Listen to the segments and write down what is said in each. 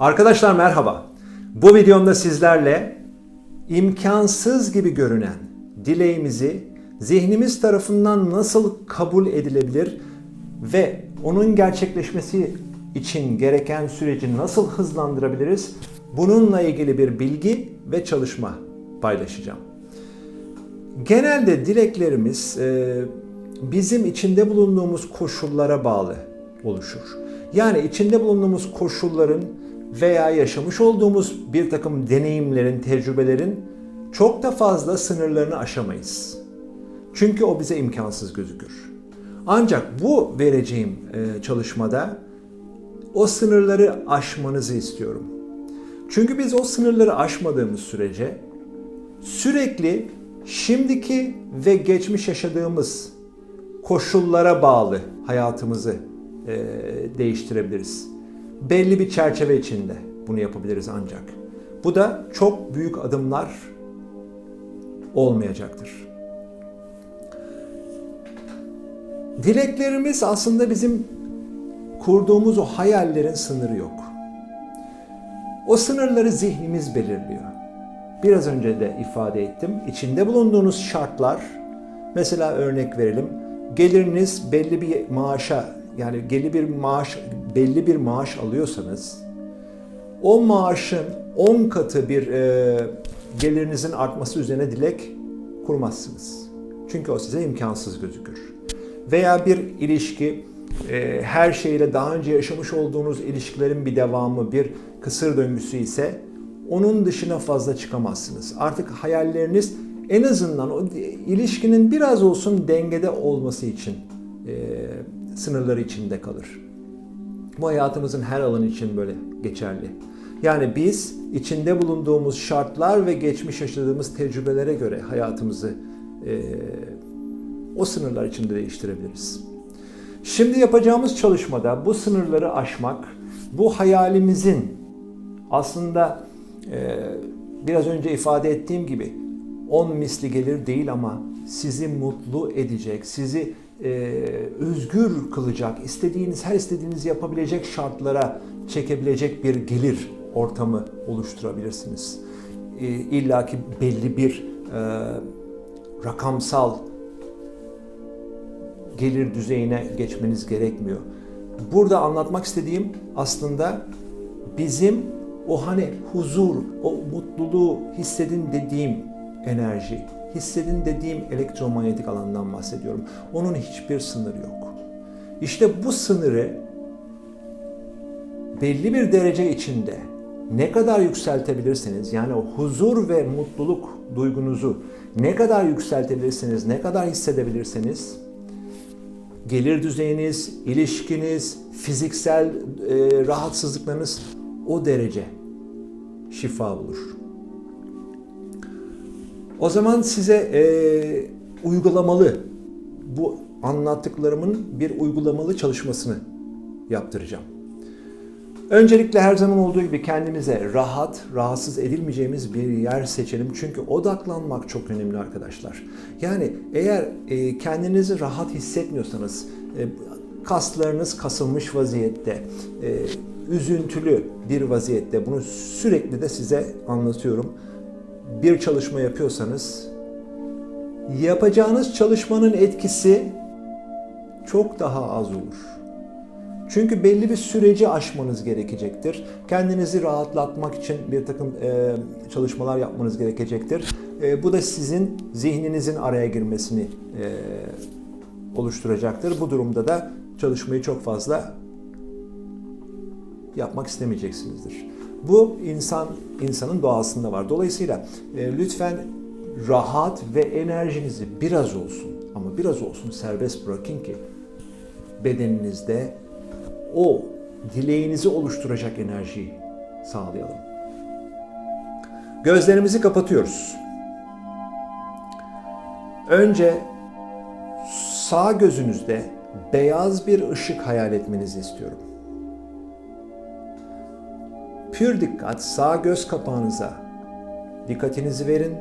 Arkadaşlar merhaba. Bu videomda sizlerle imkansız gibi görünen dileğimizi zihnimiz tarafından nasıl kabul edilebilir ve onun gerçekleşmesi için gereken süreci nasıl hızlandırabiliriz? Bununla ilgili bir bilgi ve çalışma paylaşacağım. Genelde dileklerimiz e, bizim içinde bulunduğumuz koşullara bağlı oluşur. Yani içinde bulunduğumuz koşulların veya yaşamış olduğumuz bir takım deneyimlerin, tecrübelerin çok da fazla sınırlarını aşamayız. Çünkü o bize imkansız gözükür. Ancak bu vereceğim e, çalışmada o sınırları aşmanızı istiyorum. Çünkü biz o sınırları aşmadığımız sürece sürekli şimdiki ve geçmiş yaşadığımız koşullara bağlı hayatımızı e, değiştirebiliriz. Belli bir çerçeve içinde bunu yapabiliriz ancak. Bu da çok büyük adımlar olmayacaktır. Dileklerimiz aslında bizim kurduğumuz o hayallerin sınırı yok. O sınırları zihnimiz belirliyor. Biraz önce de ifade ettim. İçinde bulunduğunuz şartlar, mesela örnek verelim, geliriniz belli bir maaşa yani belli bir maaş belli bir maaş alıyorsanız o maaşın 10 katı bir e, gelirinizin artması üzerine dilek kurmazsınız. Çünkü o size imkansız gözükür. Veya bir ilişki e, her şeyle daha önce yaşamış olduğunuz ilişkilerin bir devamı, bir kısır döngüsü ise onun dışına fazla çıkamazsınız. Artık hayalleriniz en azından o ilişkinin biraz olsun dengede olması için e, sınırları içinde kalır. Bu hayatımızın her alanı için böyle geçerli. Yani biz içinde bulunduğumuz şartlar ve geçmiş yaşadığımız tecrübelere göre hayatımızı e, o sınırlar içinde değiştirebiliriz. Şimdi yapacağımız çalışmada bu sınırları aşmak, bu hayalimizin aslında e, biraz önce ifade ettiğim gibi 10 misli gelir değil ama sizi mutlu edecek, sizi e, özgür kılacak, istediğiniz her istediğinizi yapabilecek şartlara çekebilecek bir gelir ortamı oluşturabilirsiniz. E, İlla ki belli bir e, rakamsal gelir düzeyine geçmeniz gerekmiyor. Burada anlatmak istediğim aslında bizim o hani huzur, o mutluluğu hissedin dediğim enerji, hissedin dediğim elektromanyetik alandan bahsediyorum. Onun hiçbir sınırı yok. İşte bu sınırı belli bir derece içinde ne kadar yükseltebilirseniz yani o huzur ve mutluluk duygunuzu ne kadar yükseltebilirseniz, ne kadar hissedebilirseniz gelir düzeyiniz, ilişkiniz, fiziksel e, rahatsızlıklarınız o derece şifa bulur. O zaman size e, uygulamalı bu anlattıklarımın bir uygulamalı çalışmasını yaptıracağım. Öncelikle her zaman olduğu gibi kendimize rahat, rahatsız edilmeyeceğimiz bir yer seçelim. Çünkü odaklanmak çok önemli arkadaşlar. Yani eğer e, kendinizi rahat hissetmiyorsanız, e, kaslarınız kasılmış vaziyette, e, üzüntülü bir vaziyette, bunu sürekli de size anlatıyorum. Bir çalışma yapıyorsanız, yapacağınız çalışmanın etkisi çok daha az olur. Çünkü belli bir süreci aşmanız gerekecektir. Kendinizi rahatlatmak için bir takım e, çalışmalar yapmanız gerekecektir. E, bu da sizin zihninizin araya girmesini e, oluşturacaktır. Bu durumda da çalışmayı çok fazla yapmak istemeyeceksinizdir. Bu insan insanın doğasında var. Dolayısıyla e, lütfen rahat ve enerjinizi biraz olsun ama biraz olsun serbest bırakın ki bedeninizde o dileğinizi oluşturacak enerjiyi sağlayalım. Gözlerimizi kapatıyoruz. Önce sağ gözünüzde beyaz bir ışık hayal etmenizi istiyorum. Pür dikkat sağ göz kapağınıza. Dikkatinizi verin.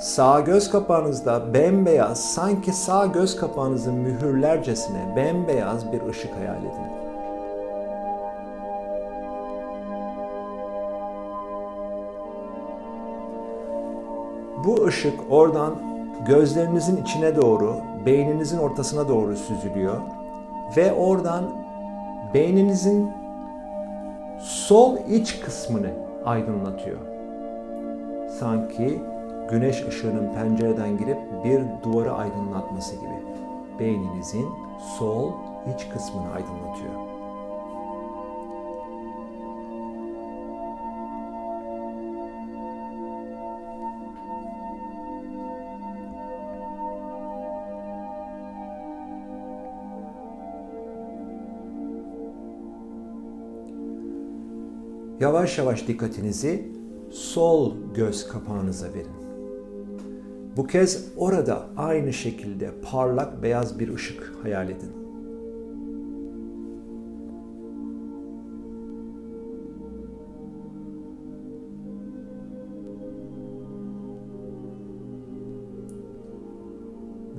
Sağ göz kapağınızda bembeyaz, sanki sağ göz kapağınızı mühürlercesine bembeyaz bir ışık hayal edin. Bu ışık oradan gözlerinizin içine doğru, beyninizin ortasına doğru süzülüyor ve oradan beyninizin sol iç kısmını aydınlatıyor. Sanki güneş ışığının pencereden girip bir duvarı aydınlatması gibi. Beyninizin sol iç kısmını aydınlatıyor. Yavaş yavaş dikkatinizi sol göz kapağınıza verin. Bu kez orada aynı şekilde parlak beyaz bir ışık hayal edin.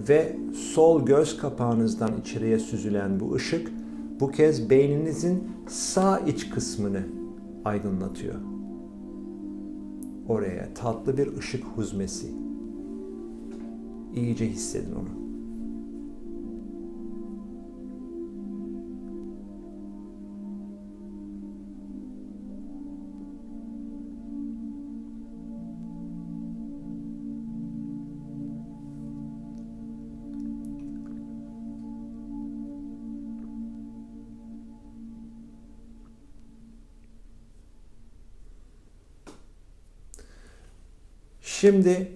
Ve sol göz kapağınızdan içeriye süzülen bu ışık bu kez beyninizin sağ iç kısmını aydınlatıyor. Oraya tatlı bir ışık huzmesi. İyice hissedin onu. Şimdi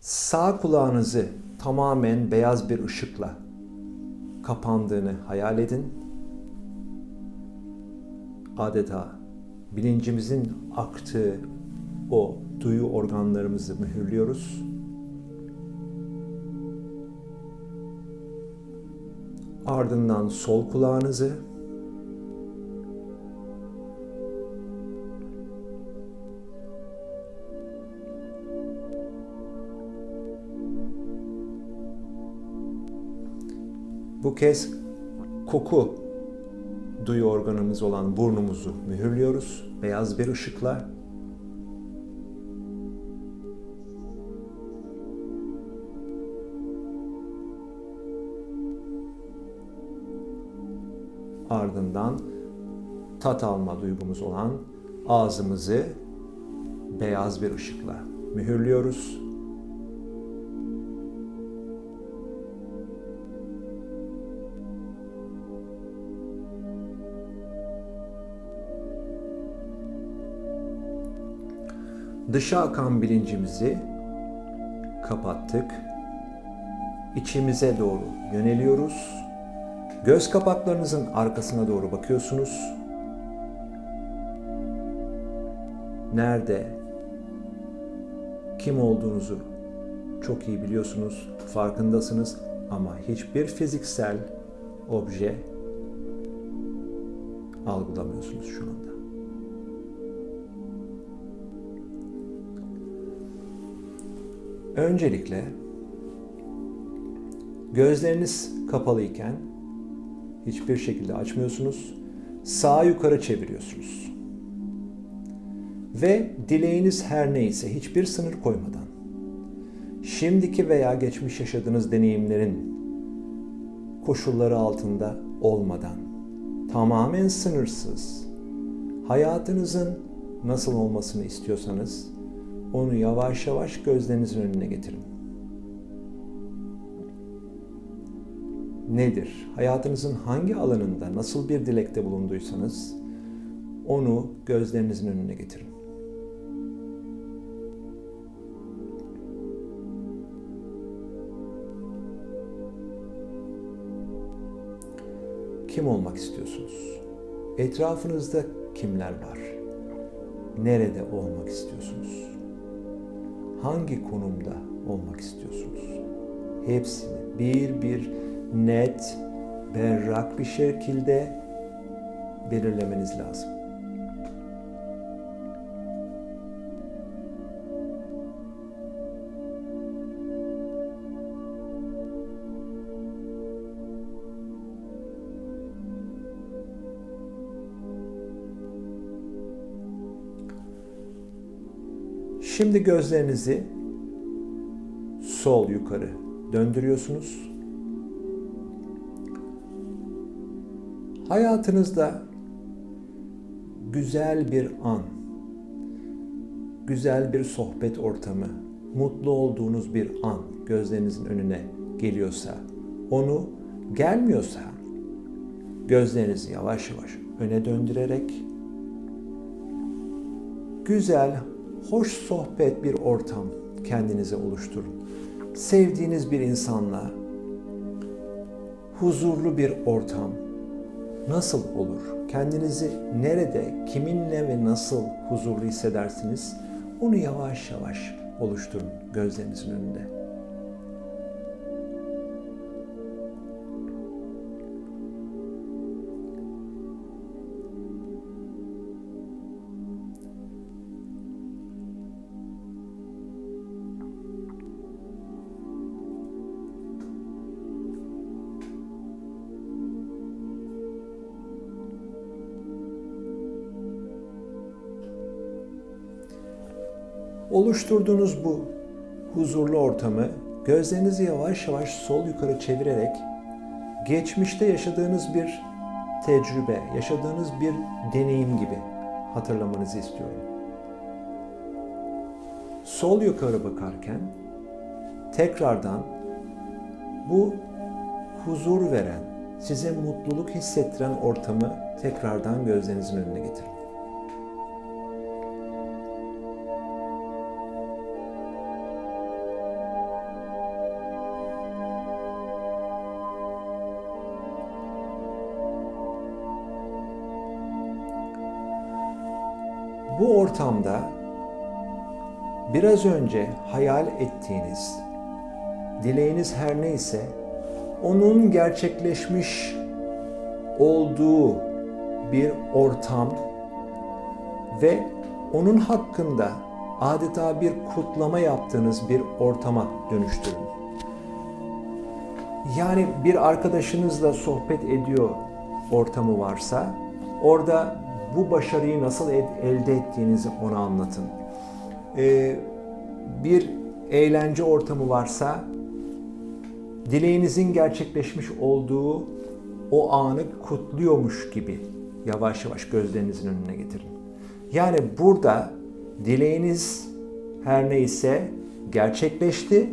sağ kulağınızı tamamen beyaz bir ışıkla kapandığını hayal edin. Adeta bilincimizin aktığı o duyu organlarımızı mühürlüyoruz. Ardından sol kulağınızı Bu kez koku duyu organımız olan burnumuzu mühürlüyoruz beyaz bir ışıkla. Ardından tat alma duygumuz olan ağzımızı beyaz bir ışıkla mühürlüyoruz. Dışa akan bilincimizi kapattık. İçimize doğru yöneliyoruz. Göz kapaklarınızın arkasına doğru bakıyorsunuz. Nerede, kim olduğunuzu çok iyi biliyorsunuz, farkındasınız ama hiçbir fiziksel obje algılamıyorsunuz şu anda. Öncelikle gözleriniz kapalıyken hiçbir şekilde açmıyorsunuz. Sağa yukarı çeviriyorsunuz. Ve dileğiniz her neyse hiçbir sınır koymadan şimdiki veya geçmiş yaşadığınız deneyimlerin koşulları altında olmadan tamamen sınırsız hayatınızın nasıl olmasını istiyorsanız onu yavaş yavaş gözlerinizin önüne getirin. Nedir? Hayatınızın hangi alanında nasıl bir dilekte bulunduysanız onu gözlerinizin önüne getirin. Kim olmak istiyorsunuz? Etrafınızda kimler var? Nerede olmak istiyorsunuz? Hangi konumda olmak istiyorsunuz? Hepsini bir bir net, berrak bir şekilde belirlemeniz lazım. Şimdi gözlerinizi sol yukarı döndürüyorsunuz. Hayatınızda güzel bir an, güzel bir sohbet ortamı, mutlu olduğunuz bir an gözlerinizin önüne geliyorsa, onu gelmiyorsa gözlerinizi yavaş yavaş öne döndürerek güzel, hoş sohbet bir ortam kendinize oluşturun. Sevdiğiniz bir insanla huzurlu bir ortam nasıl olur? Kendinizi nerede, kiminle ve nasıl huzurlu hissedersiniz? Onu yavaş yavaş oluşturun gözlerinizin önünde. Oluşturduğunuz bu huzurlu ortamı gözlerinizi yavaş yavaş sol yukarı çevirerek geçmişte yaşadığınız bir tecrübe, yaşadığınız bir deneyim gibi hatırlamanızı istiyorum. Sol yukarı bakarken tekrardan bu huzur veren, size mutluluk hissettiren ortamı tekrardan gözlerinizin önüne getirin. Ortamda biraz önce hayal ettiğiniz, dileğiniz her neyse onun gerçekleşmiş olduğu bir ortam ve onun hakkında adeta bir kutlama yaptığınız bir ortama dönüştürün. Yani bir arkadaşınızla sohbet ediyor ortamı varsa orada bu başarıyı nasıl elde ettiğinizi ona anlatın. Ee, bir eğlence ortamı varsa dileğinizin gerçekleşmiş olduğu o anı kutluyormuş gibi yavaş yavaş gözlerinizin önüne getirin. Yani burada dileğiniz her neyse gerçekleşti.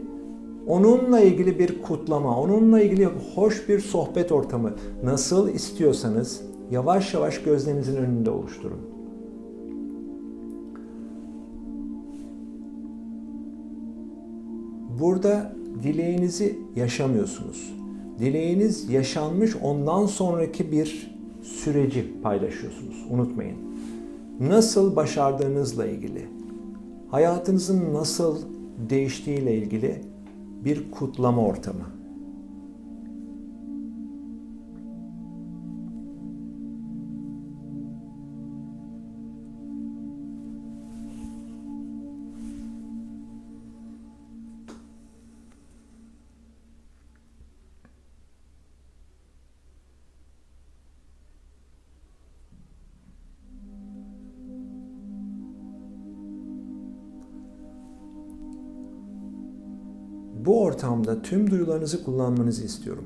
Onunla ilgili bir kutlama, onunla ilgili hoş bir sohbet ortamı nasıl istiyorsanız yavaş yavaş gözlerinizin önünde oluşturun. Burada dileğinizi yaşamıyorsunuz. Dileğiniz yaşanmış ondan sonraki bir süreci paylaşıyorsunuz. Unutmayın. Nasıl başardığınızla ilgili, hayatınızın nasıl değiştiğiyle ilgili bir kutlama ortamı. Bu ortamda tüm duyularınızı kullanmanızı istiyorum.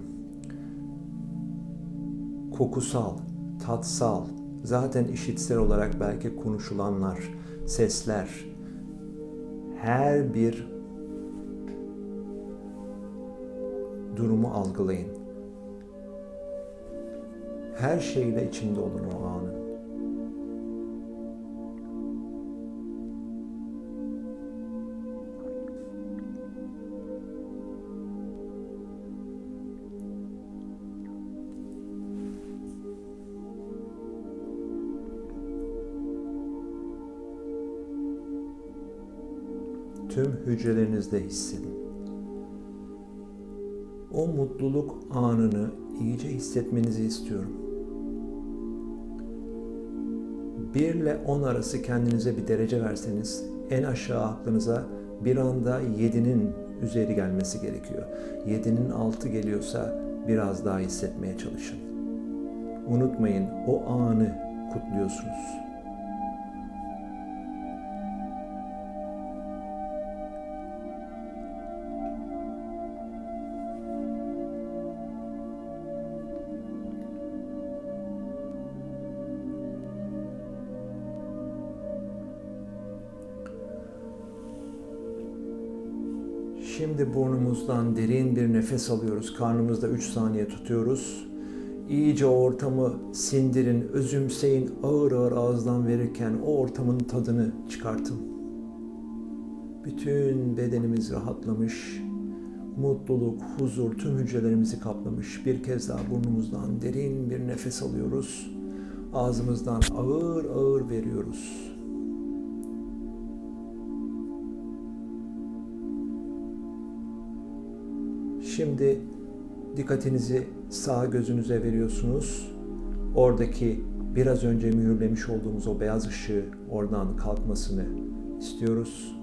Kokusal, tatsal, zaten işitsel olarak belki konuşulanlar, sesler, her bir durumu algılayın. Her şeyle içinde olun o anın. Tüm hücrelerinizde hissedin. O mutluluk anını iyice hissetmenizi istiyorum. 1 ile 10 arası kendinize bir derece verseniz en aşağı aklınıza bir anda 7'nin üzeri gelmesi gerekiyor. 7'nin altı geliyorsa biraz daha hissetmeye çalışın. Unutmayın o anı kutluyorsunuz. Burnumuzdan derin bir nefes alıyoruz. Karnımızda 3 saniye tutuyoruz. İyice o ortamı sindirin, özümseyin, ağır ağır ağızdan verirken o ortamın tadını çıkartın. Bütün bedenimiz rahatlamış, mutluluk, huzur tüm hücrelerimizi kaplamış. Bir kez daha burnumuzdan derin bir nefes alıyoruz. Ağzımızdan ağır ağır veriyoruz. Şimdi dikkatinizi sağ gözünüze veriyorsunuz. Oradaki biraz önce mühürlemiş olduğumuz o beyaz ışığı oradan kalkmasını istiyoruz.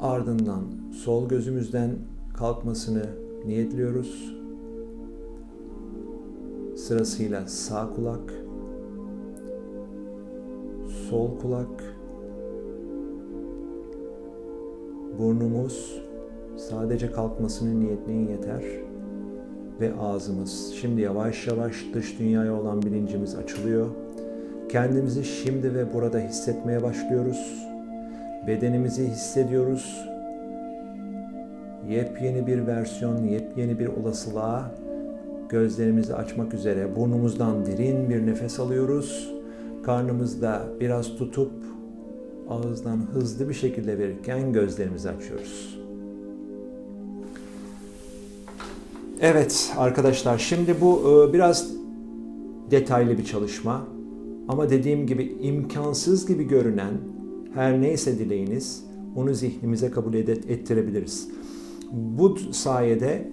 Ardından sol gözümüzden kalkmasını niyetliyoruz. Sırasıyla sağ kulak, sol kulak, burnumuz sadece kalkmasını niyetleyin yeter ve ağzımız. Şimdi yavaş yavaş dış dünyaya olan bilincimiz açılıyor. Kendimizi şimdi ve burada hissetmeye başlıyoruz. Bedenimizi hissediyoruz. Yepyeni bir versiyon, yepyeni bir olasılığa gözlerimizi açmak üzere burnumuzdan derin bir nefes alıyoruz. Karnımızda biraz tutup ağızdan hızlı bir şekilde verirken gözlerimizi açıyoruz. Evet arkadaşlar şimdi bu e, biraz detaylı bir çalışma ama dediğim gibi imkansız gibi görünen her neyse dileğiniz onu zihnimize kabul ettirebiliriz. Bu sayede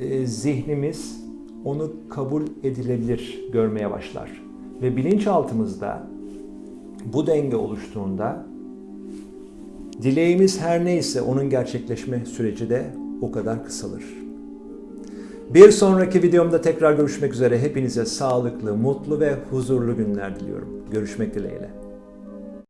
e, zihnimiz onu kabul edilebilir görmeye başlar. Ve bilinçaltımızda bu denge oluştuğunda dileğimiz her neyse onun gerçekleşme süreci de o kadar kısalır. Bir sonraki videomda tekrar görüşmek üzere. Hepinize sağlıklı, mutlu ve huzurlu günler diliyorum. Görüşmek dileğiyle.